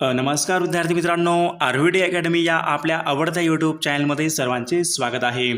नमस्कार विद्यार्थी मित्रांनो आरव्हीडी अकॅडमी या आपल्या आवडत्या यूट्यूब चॅनलमध्ये सर्वांचे स्वागत आहे.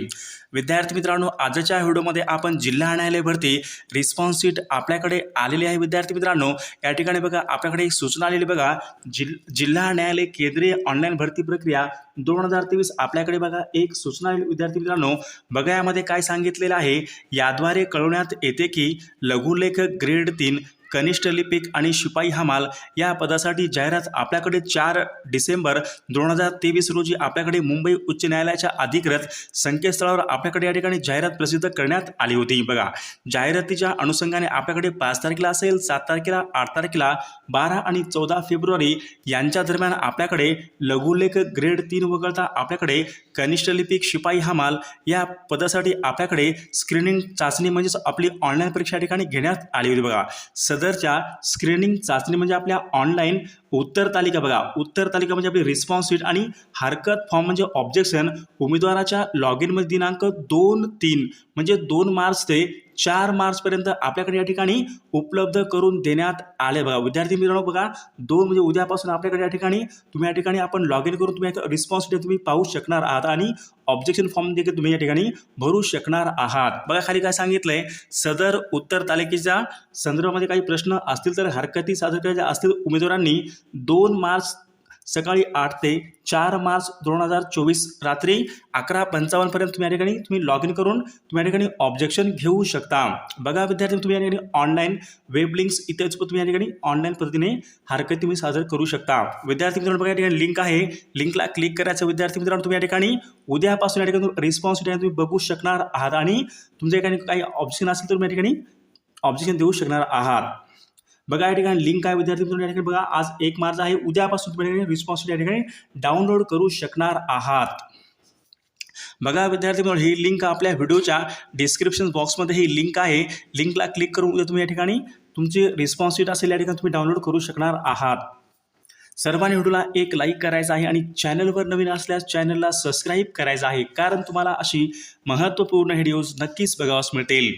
विद्यार्थी मित्रांनो आजच्या व्हिडिओमध्ये आपण जिल्हा न्यायालय भरती रिस्पॉन्स सीट आपल्याकडे आलेली आहे. विद्यार्थी मित्रांनो या ठिकाणी बघा आपल्याकडे एक सूचना आलेली बघा. जिल जिल्हा न्यायालय केंद्रीय ऑनलाईन भरती प्रक्रिया दोन हजार तेवीस आपल्याकडे बघा एक सूचना आलेली. विद्यार्थी मित्रांनो बघा यामध्ये काय सांगितलेलं आहे. याद्वारे कळवण्यात येते की लघुलेखक ग्रेड तीन कनिष्ठ लिपिक आणि शिपाई हमाल या पदासाठी जाहिरात आपल्याकडे चार डिसेंबर दोन हजार तेवीस रोजी आपल्याकडे मुंबई उच्च न्यायालयाच्या अधिकृत संकेतस्थळावर आपल्याकडे या ठिकाणी जाहिरात प्रसिद्ध करण्यात आली होती. बघा जाहिरातीच्या अनुषंगाने आपल्याकडे पाच तारखेला असेल सात तारखेला आठ तारखेला बारा आणि चौदा फेब्रुवारी यांच्या दरम्यान आपल्याकडे लघुलेख ग्रेड तीन वगळता आपल्याकडे कनिष्ठ लिपिक शिपाई हमाल या पदासाठी आपल्याकडे स्क्रीनिंग चाचणी म्हणजेच आपली ऑनलाईन परीक्षा ठिकाणी घेण्यात आली होती. बघा सदरच्या स्क्रीनिंग चाचणी म्हणजे आपल्या ऑनलाईन उत्तर तालिका बघा. उत्तर तालिका म्हणजे आपली रिस्पॉन्स शीट आणि हरकत फॉर्म म्हणजे ऑब्जेक्शन उमेदवाराच्या लॉग इनमध्ये दिनांक दोन तीन म्हणजे दोन मार्च ते चार मार्चपर्यंत आपल्याकडे या ठिकाणी उपलब्ध करून देण्यात आले बघा. विद्यार्थी मित्रांनो बघा दोन म्हणजे उद्यापासून आपल्याकडे या ठिकाणी तुम्ही या ठिकाणी आपण लॉग इन करून तुम्ही रिस्पॉन्स तुम्ही पाहू शकणार आहात आणि ऑब्जेक्शन फॉर्म देखील तुम्ही या ठिकाणी भरू शकणार आहात. बघा खाली काय सांगितलंय? सदर उत्तर तालिकेच्या संदर्भामध्ये काही प्रश्न असतील तर हरकती सादर करायच्या असतील उमेदवारांनी दोन मार्च सकाळी आठ ते चार मार्च दोन हजार चोवीस रात्री अकरा पंचावन्नपर्यंत तुम्ही या ठिकाणी तुम्ही लॉग इन करून तुम्ही या ठिकाणी ऑब्जेक्शन घेऊ शकता बघा विद्यार्थी तुम्ही या ठिकाणी ऑनलाईन वेब लिंक्स इत्यादी तुम्ही या ठिकाणी ऑनलाईन पद्धतीने हरकत तुम्ही सादर करू शकता विद्यार्थी मित्रांनो बघा या ठिकाणी लिंक आहे लिंकला क्लिक करायचं विद्यार्थी मित्रांनो तुम्ही या ठिकाणी उद्यापासून या ठिकाणी रिस्पॉन्स तुम्ही बघू शकणार आहात आणि तुमच्या ठिकाणी काही ऑप्शन असेल तर तुम्ही या ठिकाणी ऑब्जेक्शन देऊ शकणार आहात बघा या ठिकाणी लिंक आहे विद्यार्थी मित्रांनो या ठिकाणी बघा. आज एक मार्च आहे. उद्यापासून तुम्ही ठिकाणी रिस्पॉन्स या ठिकाणी डाउनलोड करू शकणार आहात. बघा विद्यार्थी मित्रांनो ही लिंक आपल्या व्हिडिओच्या डिस्क्रिप्शन बॉक्समध्ये ही लिंक आहे. लिंकला क्लिक करून उद्या तुम्ही या ठिकाणी तुमची रिस्पॉन्स शीट असेल या ठिकाणी तुम्ही डाउनलोड करू शकणार आहात. सर्वांनी व्हिडिओला एक लाईक करायचा आहे आणि चॅनलवर नवीन असल्यास चॅनलला सबस्क्राईब करायचं आहे. कारण तुम्हाला अशी महत्त्वपूर्ण व्हिडिओज नक्कीच बघावास मिळतील.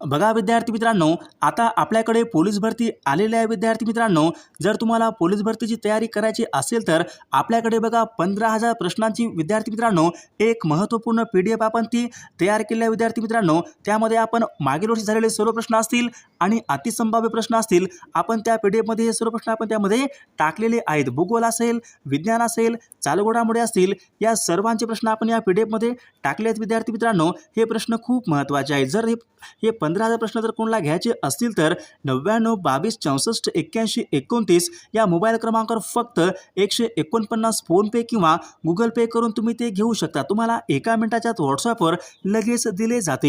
बघा विद्यार्थी मित्रांनो आता आपल्याकडे पोलीस भरती आलेली आहे विद्यार्थी मित्रांनो. जर तुम्हाला पोलीस भरतीची तयारी करायची असेल तर आपल्याकडे बघा पंधरा हजार प्रश्नांची विद्यार्थी मित्रांनो एक महत्त्वपूर्ण पी डी एफ आपण ती तयार केली आहे विद्यार्थी मित्रांनो. त्यामध्ये आपण मागील वर्षी झालेले सर्व प्रश्न असतील आणि अतिसंभाव्य प्रश्न असतील आपण त्या पी डी एफमध्ये हे सर्व प्रश्न आपण त्यामध्ये टाकलेले आहेत. भूगोल असेल विज्ञान असेल चालगोडामुळे असतील या सर्वांचे प्रश्न आपण या पी डी एफमध्ये टाकले आहेत विद्यार्थी मित्रांनो. हे प्रश्न खूप महत्त्वाचे आहेत. जर हे हे पंधरा हजार प्रश्न जर कोणाला घ्यायचे असतील तर नव्याण्णव बावीस चौसष्ट एक्क्याऐंशी एकोणतीस या मोबाईल क्रमांकावर फक्त एकशे एकोणपन्नास फोनपे किंवा गुगल पे करून तुम्ही ते घेऊ शकता. तुम्हाला एका मिनिटाच्यात व्हॉट्सअपवर लगेच दिले जाते.